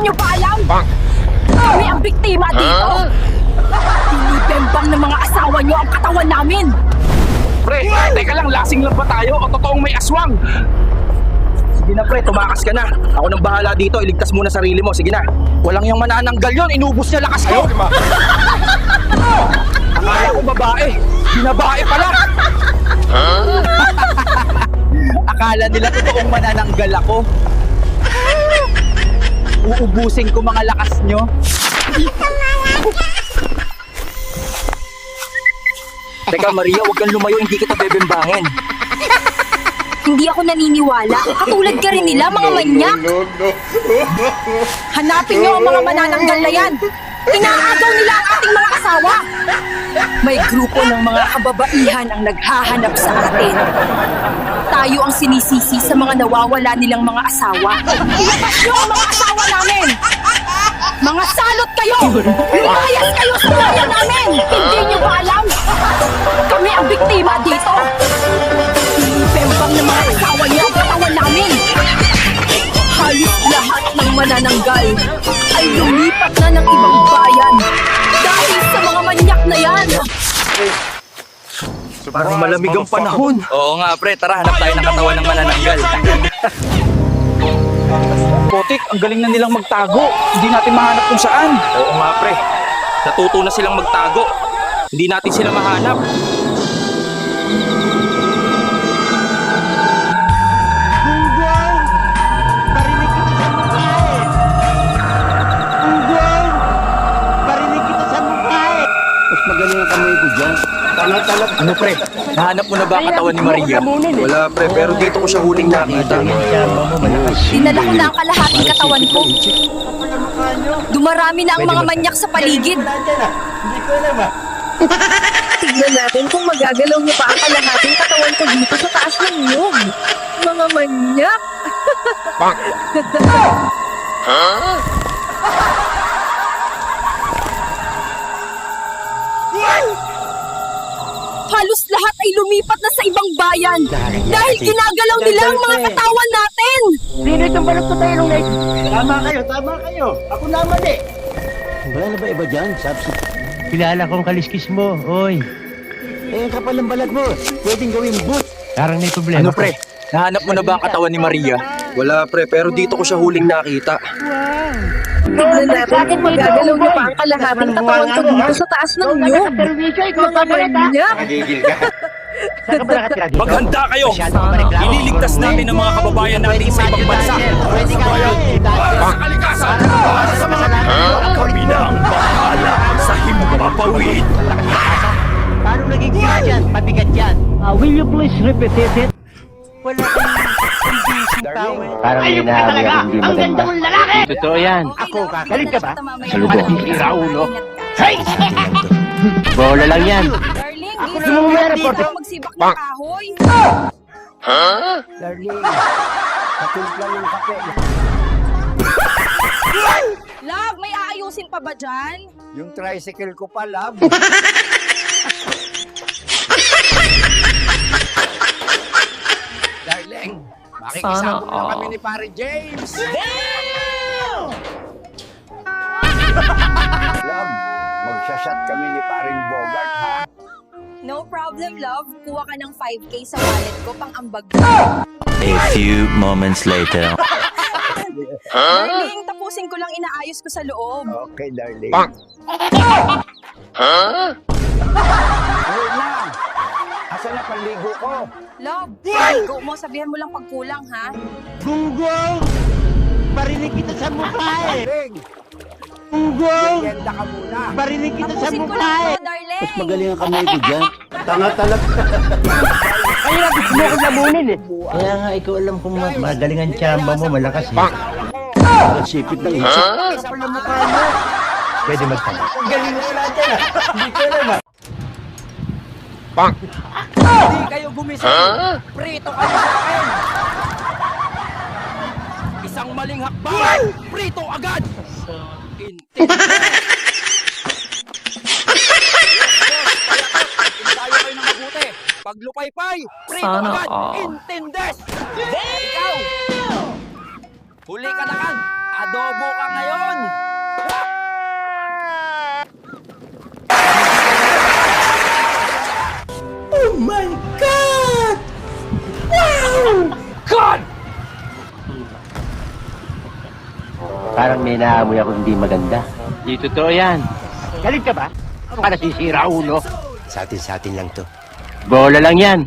nyo ba alam? Kami ang biktima dito. Binibembang ng mga asawa nyo ang katawan namin. Pre, teka lang, lasing lang ba tayo o totoong may aswang? Sige na pre, tumakas ka na. Ako nang bahala dito, iligtas muna sarili mo. Sige na. Walang yung manananggal yon, inubos niya lakas ko. Akala ko babae, binabae pala. Akala nila totoong manananggal ako. Uubusin ko mga lakas nyo. Teka Maria, huwag kang lumayo, hindi kita bebembangin. Hindi ako naniniwala. Katulad ka rin nila, mga manyak. Hanapin nyo ang mga manananggal na yan. Inaagaw nila ang ating mga asawa. May grupo ng mga kababaihan ang naghahanap sa atin. Tayo ang sinisisi sa mga nawawala nilang mga asawa. Ilabas nyo ang mga asawa namin! Mga salot kayo! Lumayas kayo sa bayan namin! Hindi nyo ba alam? Kami ang biktima dito! Pinipembang ng mga asawa niyo Parang malamig ang panahon. Oo nga pre, tara hanap tayo ng katawan ng manananggal. Potik, ang galing na nilang magtago. Hindi natin mahanap kung saan. Oo nga pre, natuto na silang magtago. Hindi natin sila mahanap. Ano pre, nahanap mo na ba katawan ni Maria? Wala pre, pero dito ko siya huling nakita. Dinala ko na ang kalahating katawan ko. Dumarami na ang mga manyak sa paligid. Hindi ko alam ah. Tignan natin kung magagalaw niyo pa ang kalahating katawan ko dito sa taas ng iyong. Mga manyak! Halos lahat ay lumipat na sa ibang bayan dahil ginagalaw nila ang mga katawan natin! Sino itong balot tayo nung night? Tama kayo, tama kayo. Ako naman eh. Wala na ba iba dyan? Subs Kilala kong kaliskis mo, oy. eh, ang kapal ng balat mo. Pwedeng gawing boot. Parang may problema. Ano pre, nahanap mo na ba ang katawan ni Maria? Wala pre, pero dito ko siya huling nakita. Tignan natin kung magagalaw niyo pa ang kalahating katawan ko dito sa taas ng iyong. Mga manyak! Maghanda kayo! Ililigtas natin ang mga kababayan natin sa ibang bansa. Pwede ka Sa kalikasan! Sa mga Kami na ang bahala sa himpapawid. Paano nagiging dyan? Pabigat yan. Uh, will you please repeat it? Wala towel. Parang Ayun ka talaga! Ang ganda mong lalaki! Totoo yan. Ako, kakalit ka ba? Saludo. Sira ulo. Bola lang yan. Darling, Ako naman mo may dito reporter. magsibak ng kahoy. Darling, patimpla ng kape. Love, may aayusin pa ba dyan? Yung tricycle ko pa, love. Makikisama na kami ni Pare James. love, magsashot kami ni Paring Bogart, ha? No problem, love. Kuha ka ng 5K sa wallet ko pang ambag. A few moments later. Darling, tapusin ko lang inaayos ko sa loob. Okay, darling. Na panligo ko? Love, ligo mo. Sabihan mo lang pagkulang, ha? Gunggong! Parinig kita sa mukha eh! Darling, Gunggong! yenda ka muna. Parinig kita sa Tapusin ko mukha lang eh! to, darling. Mas magaling ang kamay ko dyan. Tanga-talak. Kaya nga gusto mo akong lamunin eh! Kaya nga ikaw alam kung ma- magaling ang tsamba mo, malakas eh. Ang sipit ng isip. Pwede magtanong. Ang galing mo dyan ah. Hindi ko alam ah. Hindi kayo gumising! Prito kayo sa akin! Isang maling hakbang! Prito agad! Intindi! Paglupaypay! Prito agad! Intindes! Ikaw! Huli ka na kan! Adobo ka ngayon! Parang may naamoy ako hindi maganda. Di totoo yan. Galit ka ba? Ano ka nasisira, ulo? Sa atin, sa atin lang to. Bola lang yan.